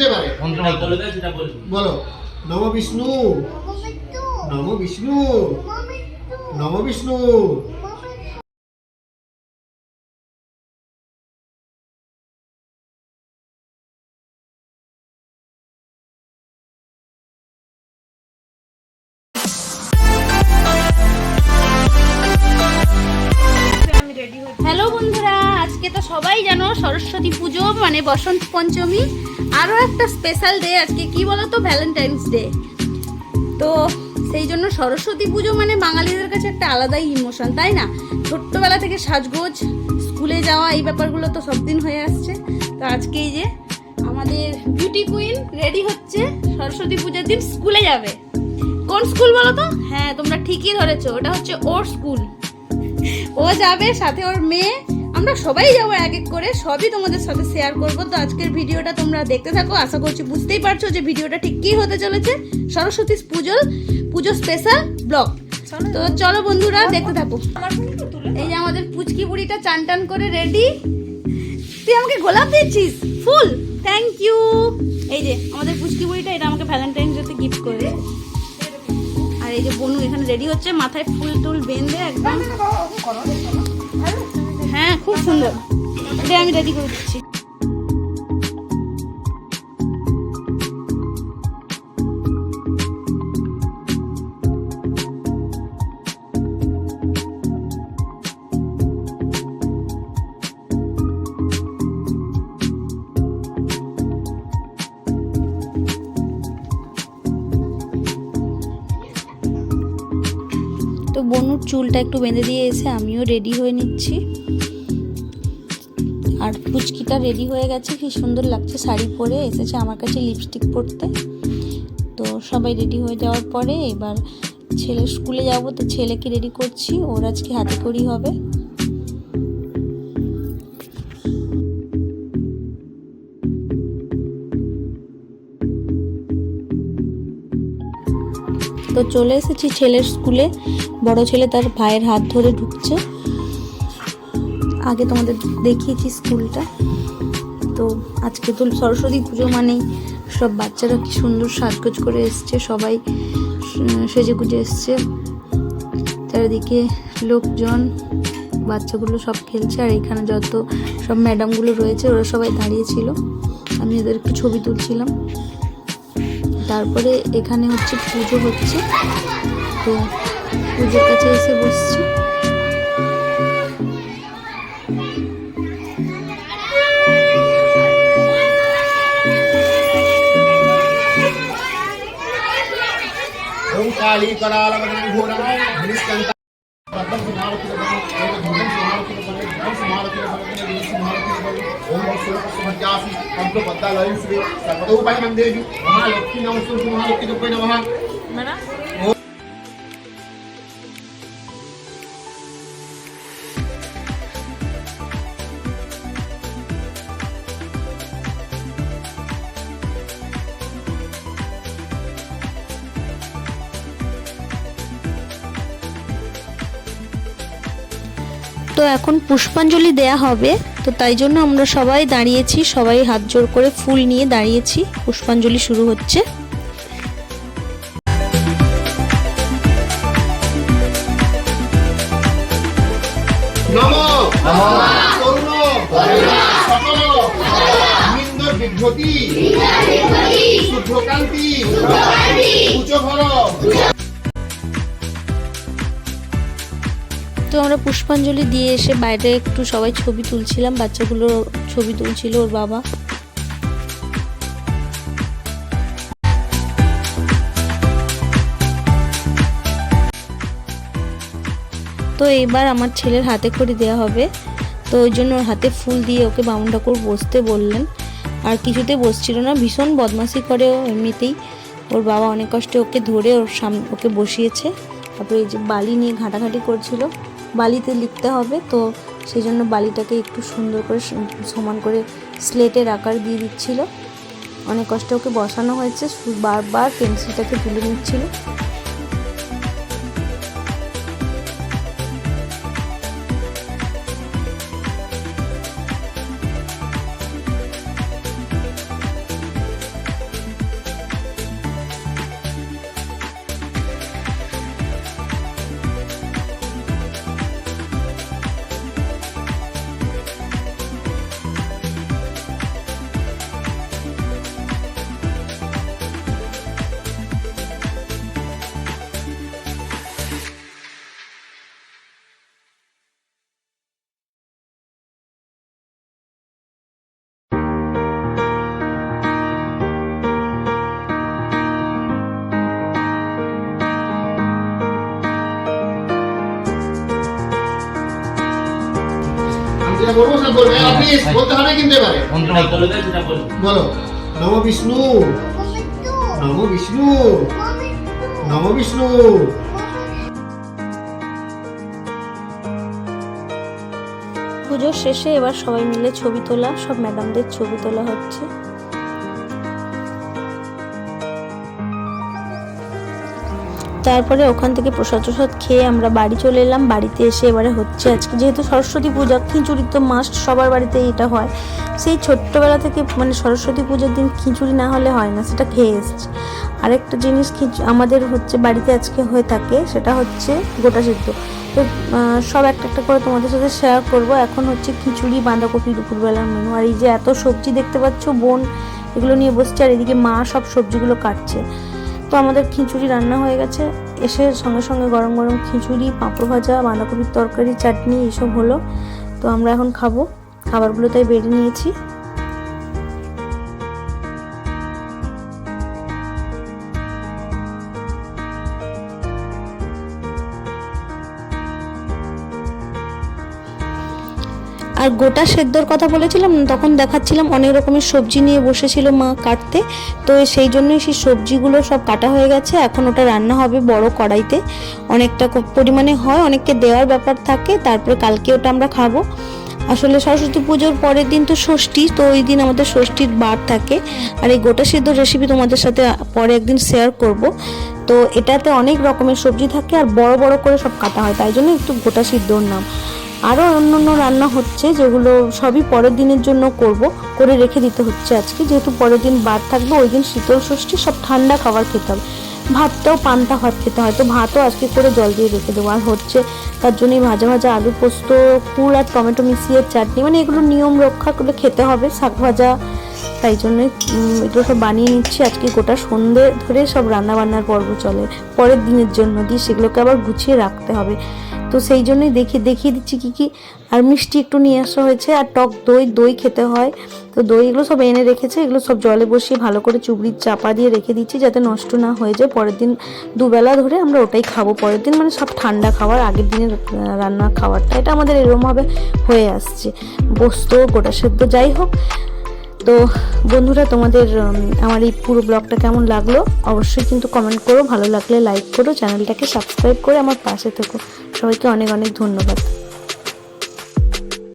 নিতে পারে। বলো। নম বিষ্ণু। নম বিষ্ণু। নম বিষ্ণু। হ্যালো বন্ধুরা আজকে তো সবাই জানো সরস্বতী পুজো মানে বসন্ত পঞ্চমী। আরও একটা স্পেশাল ডে আজকে, কি বলো তো ভ্যালেন্টাইন্স ডে তো সেই জন্য সরস্বতী পুজো মানে বাঙালিদের কাছে একটা আলাদাই ইমোশন তাই না? ছোট্টবেলা থেকে সাজগোজ, স্কুলে যাওয়া, এই ব্যাপারগুলো তো সব দিন হয়ে আসছে। তো আজকেই যে আমাদের বিউটি কুইন রেডি হচ্ছে, সরস্বতী পুজোর দিন স্কুলে যাবে। কোন স্কুল বলো তো হ্যাঁ তোমরা ঠিকই ধরেছো, ওটা হচ্ছে ওর স্কুল। ও যাবে, সাথে ওর মেয়ে আমরা সবাই যাব এক এক করে সবই তোমাদের সাথে শেয়ার করব। তো আজকের ভিডিওটা তোমরা দেখতে থাকো। আশা করছি বুঝতেই পারছ যে ভিডিওটা ঠিক কী হতে চলেছে। সরস্বতী পুজো পুজো স্পেশাল ব্লগ তো চলো বন্ধুরা দেখতে থাকো। এই যে আমাদের পুচকি বুড়িটা চান টান করে রেডি তুই আমাকে গোলাপ দিচ্ছিস? ফুল। থ্যাংক ইউ এই যে আমাদের পুচকি বুড়িটা এটা আমাকে ভ্যালেন্টাইন ডেতে গিফট করে আর এই যে বনু এখানে রেডি হচ্ছে মাথায় ফুল টুল বেঁধে একদম হ্যাঁ খুব সুন্দর। এটা আমি রেডি করে দিচ্ছি। তো বনুর চুলটা একটু বেঁধে দিয়ে এসে আমিও রেডি হয়ে নিচ্ছি। আর পুচকিটা রেডি হয়ে গেছে, কি সুন্দর লাগছে শাড়ি পরে, এসেছে আমার কাছে লিপস্টিক পরতে। তো সবাই রেডি হয়ে যাওয়ার পরে এবার ছেলে স্কুলে যাব, তো ছেলেকে রেডি করছি, ওর আজকে হাতে করি হবে। তো চলে এসেছি ছেলের স্কুলে বড় ছেলে তার ভাইয়ের হাত ধরে ঢুকছে। আগে তোমাদের দেখিয়েছি স্কুলটা। তো আজকে তো সরস্বতী পুজো মানেই সব বাচ্চারা কি সুন্দর সাজগোজ করে এসছে, সবাই সেজে গুজে এসছে। চারিদিকে লোকজন, বাচ্চাগুলো সব খেলছে, আর এখানে যত সব ম্যাডামগুলো রয়েছে, ওরা সবাই দাঁড়িয়েছিল আমি ওদের একটু ছবি তুলছিলাম। তারপরে এখানে হচ্ছে পুজো হচ্ছে। তো পুজোর কাছে এসে বসছি। काली कराल घोराय हरिस्कंता पद्म सुनार के बने भूमि सुनार के बने धन सुनार के बने देवी सुनार के बने ओम सुर सुमत्यासी अंतो पद्दा लय श्री सर्वदोपाय मंदेजु महालक्ष्मी नमस्तु वहाँ मैं ना তো এখন পুষ্পাঞ্জলি দেয়া হবে, তো তাই জন্য আমরা সবাই দাঁড়িয়েছি, সবাই হাত জোর করে ফুল নিয়ে দাঁড়িয়েছি, পুষ্পাঞ্জলি শুরু হচ্ছে। তো আমরা পুষ্পাঞ্জলি দিয়ে এসে বাইরে একটু সবাই ছবি তুলছিলাম, বাচ্চাগুলো ছবি তুলছিল ওর বাবা। তো এবার আমার ছেলের হাতে খড়ি দেওয়া হবে। তো ওই জন্য ওর হাতে ফুল দিয়ে ওকে বামুন ঠাকুর বসতে বললেন। আর কিছুতে বসছিল না, ভীষণ বদমাশি করে ও এমনিতেই। ওর বাবা অনেক কষ্টে ওকে ধরে ওর সামনে ওকে বসিয়েছে। তারপরে এই যে বালি নিয়ে ঘাটাঘাটি করছিল। বালিতে লিখতে হবে, তো সেই জন্য বালিটাকে একটু সুন্দর করে সমান করে স্লেটের আকার দিয়ে দিচ্ছিল। অনেক কষ্ট ওকে বসানো হয়েছে বারবার পেন্সিলটাকে তুলে নিচ্ছিল। যেটা বলব সেটা বলবে প্লিজ বলতে হবে কিন্তু এবারে মন্ত্র বলে দেয় সেটা বলব বলো। নম বিষ্ণু। নম বিষ্ণু। নম বিষ্ণু। পুজোর শেষে এবার সবাই মিলে ছবি তোলা সব ম্যাডামদের ছবি তোলা হচ্ছে। তারপরে ওখান থেকে প্রসাদ প্রসাদ খেয়ে আমরা বাড়ি চলে এলাম। বাড়িতে এসে এবারে হচ্ছে আজকে যেহেতু সরস্বতী পূজা, খিচুড়ি তো মাস্ট সবার বাড়িতে এটা হয়। সেই ছোট্টবেলা থেকে মানে সরস্বতী পুজোর দিন খিচুড়ি না হলে হয় না, সেটা খেয়ে এসছি। আরেকটা জিনিস আমাদের হচ্ছে বাড়িতে আজকে হয়ে থাকে, সেটা হচ্ছে গোটা সিদ্ধ। তো সব একটা একটা করে তোমাদের সাথে শেয়ার করব। এখন হচ্ছে খিচুড়ি বাঁধাকপি দুপুরবেলার মেনু আর এই যে এত সবজি দেখতে পাচ্ছ, বোন এগুলো নিয়ে বসছে, আর এদিকে মা সব সবজিগুলো কাটছে। তো আমাদের খিচুড়ি রান্না হয়ে গেছে। এসে সঙ্গে সঙ্গে গরম গরম খিচুড়ি, পাঁপড় ভাজা, বাঁধাকপির তরকারি, চাটনি, এসব হলো। তো আমরা এখন খাব। খাবারগুলো তাই বেড়ে নিয়েছি। আর গোটা সেদ্ধর কথা বলেছিলাম, তখন দেখাচ্ছিলাম অনেক রকমের সবজি নিয়ে বসেছিল মা কাটতে। তো সেই জন্যই সেই সবজিগুলো সব কাটা হয়ে গেছে। এখন ওটা রান্না হবে বড় কড়াইতে। অনেকটা পরিমাণে হয়, অনেককে দেওয়ার ব্যাপার থাকে, তারপরে কালকে ওটা আমরা খাব। আসলে সরস্বতী পুজোর পরের দিন তো ষষ্ঠী, তো ওই দিন আমাদের ষষ্ঠীর বার থাকে। আর এই গোটা সেদ্ধ রেসিপি তোমাদের সাথে পরে একদিন শেয়ার করব। তো এটাতে অনেক রকমের সবজি থাকে আর বড় বড় করে সব কাটা হয়, তাই জন্য একটু গোটা সিদ্ধর নাম। আরও অন্য অন্য রান্না হচ্ছে যেগুলো সবই পরের দিনের জন্য করব করে রেখে দিতে হচ্ছে আজকে। যেহেতু পরের দিন বার থাকবে ওই দিন শীতল ষষ্ঠী সব ঠান্ডা খাবার খেতে হবে। ভাতটাও পান্তা ভাত খেতে হয় তো ভাতও আজকে করে জল দিয়ে রেখে দেবো। আর হচ্ছে তার জন্যই ভাজা ভাজা আলু পোস্ত কুল আর টমেটো মিশিয়ে চাটনি মানে এগুলো নিয়ম রক্ষা করে খেতে হবে শাক ভাজা। তাই জন্যই উম, এগুলো সব বানিয়ে নিচ্ছি। আজকে গোটা সন্ধে ধরে সব রান্নাবান্নার পর্ব চলে পরের দিনের জন্য দিয়ে সেগুলোকে আবার গুছিয়ে রাখতে হবে। তো সেই জন্যই দেখি, দেখিয়ে দিচ্ছি কি কি। আর মিষ্টি একটু নিয়ে আসা হয়েছে, আর টক দই দই খেতে হয়। তো দই এগুলো সব এনে রেখেছে, এগুলো সব জলে বসিয়ে ভালো করে চুবড়ির চাপা দিয়ে রেখে দিচ্ছি যাতে নষ্ট না হয়ে যায়। পরের দিন দুবেলা ধরে আমরা ওটাই খাব। পরের দিন মানে সব ঠান্ডা খাবার, আগের দিনের রান্না খাবারটা, এটা আমাদের এরকমভাবে হয়ে আসছে। বস্তু গোটা সেদ্ধ, যাই হোক। তো বন্ধুরা, তোমাদের আমার এই পুরো ব্লগটা কেমন লাগল? অবশ্যই কিন্তু কমেন্ট করো। ভালো লাগলে লাইক করো। চ্যানেলটাকে সাবস্ক্রাইব করে আমার পাশে থেকো। সবাইকে অনেক অনেক ধন্যবাদ।